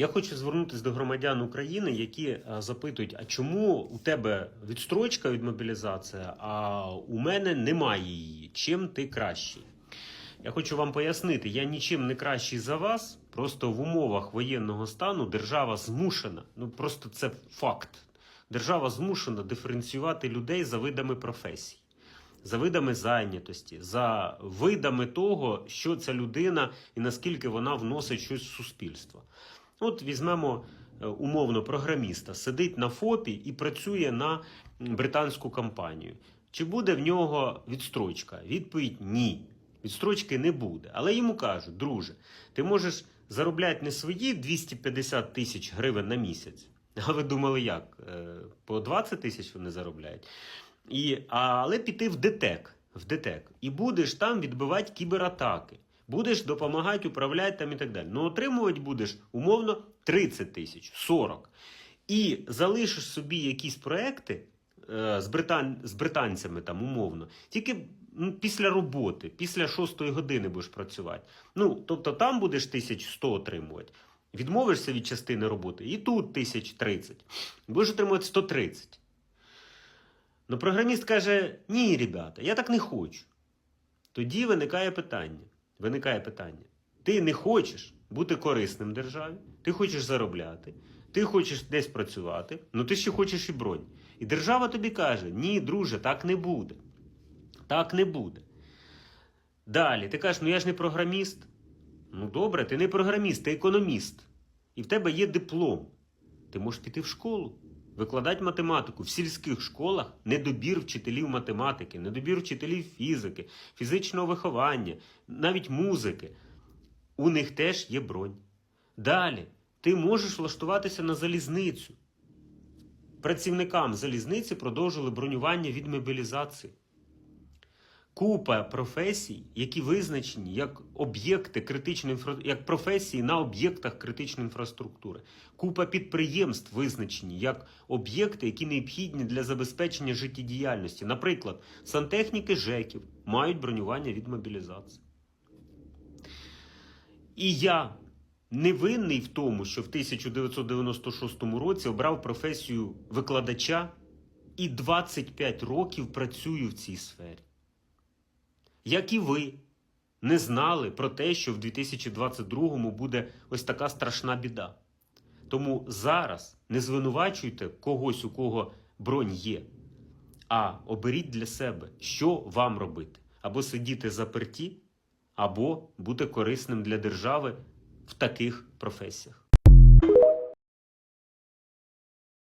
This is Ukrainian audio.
Я хочу звернутися до громадян України, які е, запитують: а чому у тебе відстрочка від мобілізації, а у мене немає її? Чим ти кращий? Я хочу вам пояснити, я нічим не кращий за вас. Просто в умовах воєнного стану держава змушена, ну просто це факт. Держава змушена диференціювати людей за видами професій, за видами зайнятості, за видами того, що ця людина і наскільки вона вносить щось в суспільство. От візьмемо е, умовно програміста, сидить на ФОПі і працює на британську компанію. Чи буде в нього відстрочка? Відповідь ні. Відстрочки не буде. Але йому кажуть, друже, ти можеш заробляти не свої 250 тисяч гривень на місяць. А ви думали, як? Е, По 20 тисяч вони заробляють. І, але піти в ДТЕК, в ДТЕК. І будеш там відбивати кібератаки. Будеш допомагати управляти там і так далі. Ну, отримувати будеш умовно 30 тисяч, 40. І залишиш собі якісь проекти е, з, британ... з британцями там умовно, тільки ну, після роботи, після 6 години будеш працювати. Ну, тобто там будеш 1100 отримувати. Відмовишся від частини роботи, і тут 1030. Будеш отримувати 130. Ну, програміст каже: ні, ребята, я так не хочу. Тоді виникає питання. Виникає питання. Ти не хочеш бути корисним державі, ти хочеш заробляти, ти хочеш десь працювати, ну ти ще хочеш і бронь. І держава тобі каже: ні, друже, так не буде. Так не буде. Далі, ти кажеш, ну я ж не програміст. Ну добре, ти не програміст, ти економіст. І в тебе є диплом. Ти можеш піти в школу, викладати математику. В сільських школах недобір вчителів математики, недобір вчителів фізики, фізичного виховання, навіть музики. У них теж є бронь. Далі, ти можеш влаштуватися на залізницю. Працівникам залізниці продовжили бронювання від мобілізації. Купа професій, які визначені як об'єкти критичної як професії на об'єктах критичної інфраструктури. Купа підприємств визначені як об'єкти, які необхідні для забезпечення життєдіяльності. Наприклад, сантехніки ЖЕКів мають бронювання від мобілізації. І я не винний в тому, що в 1996 році обрав професію викладача і 25 років працюю в цій сфері. Як і ви не знали про те, що в 2022 буде ось така страшна біда. Тому зараз не звинувачуйте когось, у кого бронь є, а оберіть для себе, що вам робити, або сидіти заперті, або бути корисним для держави в таких професіях.